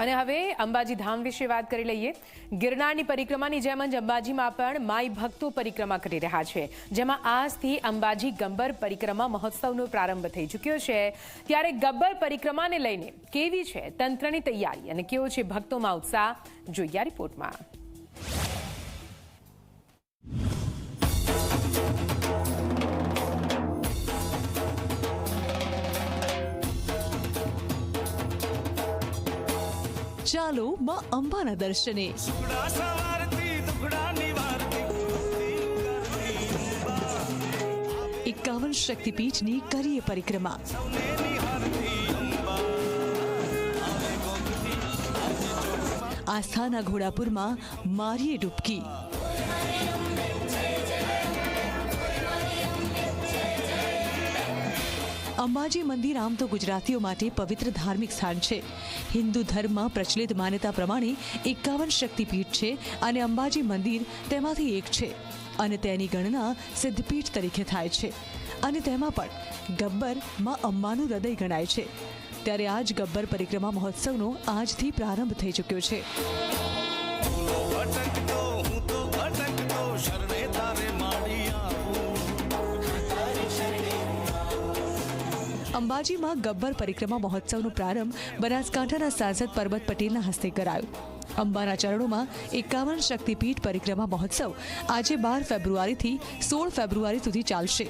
અને હવે અંબાજી ધામ વિશે વાત કરી લઈએ. ગિરનારની પરિક્રમાની જેમ જ અંબાજીમાં પણ માઈ ભક્તો પરિક્રમા કરી રહ્યા છે. જેમાં આજથી અંબાજી ગબ્બર પરિક્રમા મહોત્સવનો પ્રારંભ થઈ ચૂક્યો છે. ત્યારે ગબ્બર પરિક્રમાને લઈને કેવી છે તંત્રની તૈયારી અને કેવો છે ભક્તોમાં ઉત્સાહ? જોઈએ રિપોર્ટમાં. ચાલો માં અંબાના દર્શને. એકાવન શક્તિપીઠની કરીએ પરિક્રમા. આસ્થાના ઘોડાપુરમાં મારીએ ડૂબકી. અંબાજી મંદિર આમ તો ગુજરાતીઓ માટે પવિત્ર ધાર્મિક સ્થાન છે. હિન્દુ ધર્મમાં પ્રચલિત માન્યતા પ્રમાણે એકાવન શક્તિપીઠ છે અને અંબાજી મંદિર તેમાંથી એક છે અને તેની ગણના સિદ્ધપીઠ તરીકે થાય છે. અને તેમાં પણ ગબ્બરમાં અંબાનું હૃદય ગણાય છે. ત્યારે આજ ગબ્બર પરિક્રમા મહોત્સવનો આજથી પ્રારંભ થઈ ચૂક્યો છે. અંબાજીમાં ગબ્બર પરિક્રમા મહોત્સવનો પ્રારંભ બનાસકાંઠાના સાંસદ પરબત પટેલના હસ્તે કરાયો. અંબાના ચરણોમાં એકાવન શક્તિપીઠ પરિક્રમા મહોત્સવ આજે બાર ફેબ્રુઆરીથી સોળ ફેબ્રુઆરી સુધી ચાલશે.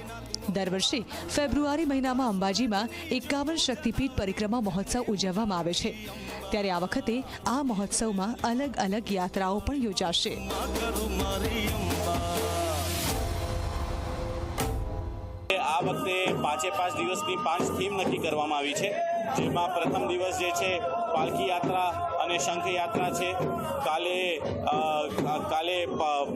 દર વર્ષે ફેબ્રુઆરી મહિનામાં અંબાજીમાં એકાવન શક્તિપીઠ પરિક્રમા મહોત્સવ ઉજવવામાં આવે છે. ત્યારે આ વખતે આ મહોત્સવમાં અલગ અલગ યાત્રાઓ પણ યોજાશે. આ વખતે પાંચે પાંચ દિવસની પાંચ થીમ નક્કી કરવામાં આવી છે. જેમાં પ્રથમ દિવસ જે છે, પાલખી યાત્રા અને શંખ યાત્રા છે. કાલે કાલે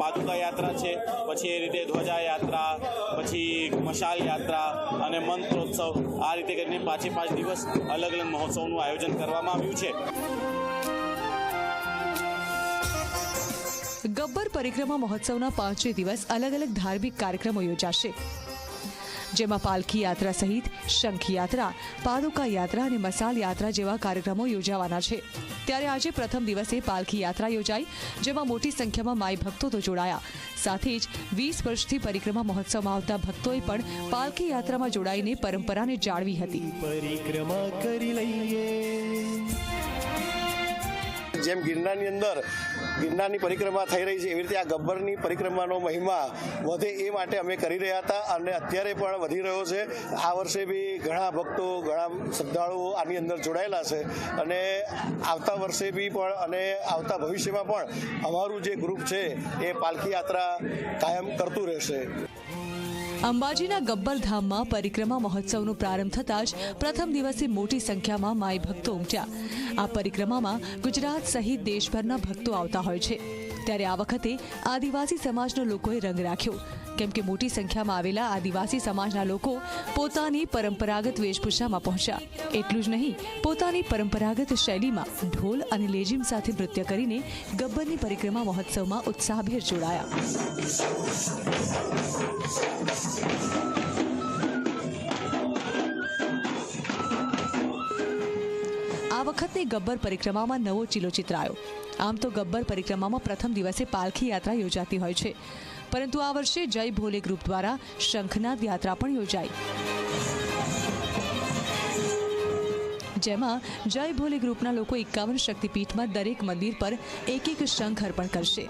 પાદુકા યાત્રા છે. પછી એ રીતે ધ્વજા યાત્રા, પછી મશાલ યાત્રા અને મંત્રોત્સવ. આ રીતે કરીને પાંચે પાંચ દિવસ અલગ અલગ મહોત્સવનું આયોજન કરવામાં આવ્યું છે. ગબ્બર પરિક્રમા મહોત્સવના પાંચે દિવસ અલગ અલગ ધાર્મિક કાર્યક્રમો યોજાશે. જેમાં પાલખી યાત્રા સહિત શંખ યાત્રા, પાદુકા યાત્રા અને મસાલ યાત્રા જેવા કાર્યક્રમો યોજાવાના છે. ત્યારે આજે પ્રથમ દિવસે પાલખી યાત્રા યોજાઈ, જેમાં મોટી સંખ્યામાં માઈ ભક્તો તો જોડાયા. સાથે જ વીસ વર્ષથી પરિક્રમા મહોત્સવમાં આવતા ભક્તોએ પણ પાલખી યાત્રામાં જોડાઈને પરંપરાને જાળવી હતી. પરિક્રમા કરી લઈએ. જેમ ગિરનારની અંદર ગિરનારની પરિક્રમા થઈ રહી છે, એવી રીતે આ ગબ્બરની પરિક્રમાનો મહિમા વધે એ માટે અમે કરી રહ્યા હતા અને અત્યારે પણ વધી રહ્યો છે. આ વર્ષે બી ઘણા ભક્તો, ઘણા શ્રદ્ધાળુઓ આની અંદર જોડાયેલા છે અને આવતા વર્ષે બી પણ અને આવતા ભવિષ્યમાં પણ અમારું જે ગ્રુપ છે એ પાલખી યાત્રા કાયમ કરતું રહેશે. અંબાજીના ગબ્બર ધામમાં પરિક્રમા મહોત્સવનો પ્રારંભ થતાં જ પ્રથમ દિવસે મોટી સંખ્યામાં માઈ ભક્તો ઉમટ્યા. આ પરિક્રમામાં ગુજરાત સહિત દેશભરના ભક્તો આવતા હોય છે. ત્યારે આ વખતે આદિવાસી સમાજના લોકોએ રંગ રાખ્યો. કેમ કે મોટી સંખ્યામાં આવેલા આદિવાસી સમાજના લોકો પોતાની પરંપરાગત વેશભૂષામાં પહોંચ્યા. એટલું જ નહીં, પોતાની પરંપરાગત શૈલીમાં ઢોલ અને લેજીમ સાથે નૃત્ય કરીને ગબ્બરની પરિક્રમા મહોત્સવમાં ઉત્સાહભેર જોડાયા. આ વખતની ગબ્બર પરિક્રમામાં નવો ચીલો ચિતરાયો. આમ તો ગબ્બર પરિક્રમામાં પ્રથમ દિવસે પાલખી યાત્રા યોજાતી હોય છે. પરંતુ આ વર્ષે જય ભોલે ગ્રુપ દ્વારા શંખનાદ યાત્રા પણ યોજાઈ. જેમાં જય ભોલે ગ્રુપના લોકો એકાવન શક્તિપીઠમાં દરેક મંદિર પર એક એક શંખ અર્પણ કરશે.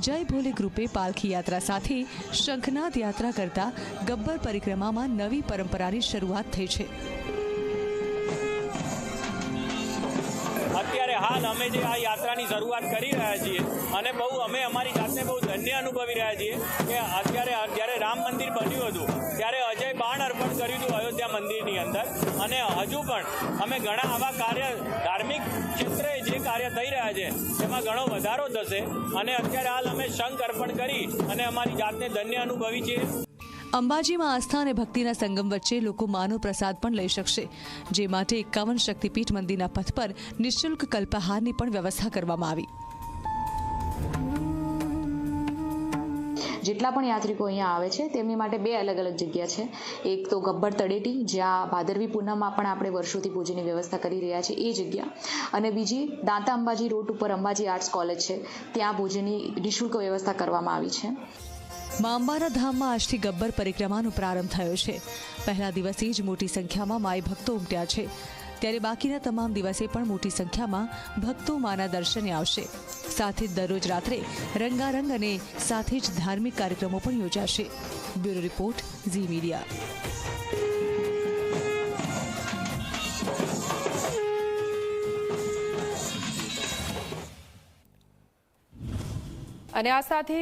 જય ભોલે ગ્રુપે પાલખી યાત્રા સાથે શંખનાદ યાત્રા કરતા ગબ્બર પરિક્રમામાં નવી પરંપરાની શરૂઆત થઈ છે. હાલ અમે જે આ યાત્રાની શરૂઆત કરી રહ્યા છીએ અને બહુ અમે અમારી જાતને બહુ ધન્ય અનુભવી રહ્યા છીએ કે અત્યારે જ્યારે રામ મંદિર બન્યું હતું, ત્યારે અજય બાણ અર્પણ કર્યું હતું અયોધ્યા મંદિરની અંદર. અને હજુ પણ અમે ઘણા આવા કાર્ય, ધાર્મિક ક્ષેત્રે જે કાર્ય થઈ રહ્યા છે એમાં ઘણો વધારો થશે. અને અત્યારે હાલ અમે શંખ અર્પણ કરી અને અમારી જાતને ધન્ય અનુભવી છીએ. અંબાજીમાં આસ્થા અને ભક્તિના સંગમ વચ્ચે લોકો માનો પ્રસાદ પણ લઈ શકશે, જે માટે એકાવન શક્તિપીઠ મંદિરના પથ પર નિઃશુલ્ક કલ્પાહારની પણ વ્યવસ્થા કરવામાં આવી. જેટલા પણ યાત્રિકો અહીંયા આવે છે, તેમની માટે બે અલગ અલગ જગ્યા છે. એક તો ગબ્બર તળેટી, જ્યાં ભાદરવી પૂનમમાં પણ આપણે વર્ષોથી પૂજાની વ્યવસ્થા કરી રહ્યા છીએ, એ જગ્યા. અને બીજી દાંતા અંબાજી રોડ ઉપર અંબાજી આર્ટ્સ કોલેજ છે, ત્યાં ભોજનની નિઃશુલ્ક વ્યવસ્થા કરવામાં આવી છે. મા અંબાના ધામમાં આજથી ગબ્બર પરિક્રમાનો પ્રારંભ થયો છે. પહેલા દિવસે જ મોટી સંખ્યામાં માય ભક્તો ઉમટ્યા છે. ત્યારે બાકીના તમામ દિવસે પણ મોટી સંખ્યામાં ભક્તો માના દર્શને આવશે. સાથે જ દરરોજ રાત્રે રંગારંગ અને સાથે જ ધાર્મિક કાર્યક્રમો પણ યોજાશે. Bureau report, Zee media. અને આ સાથે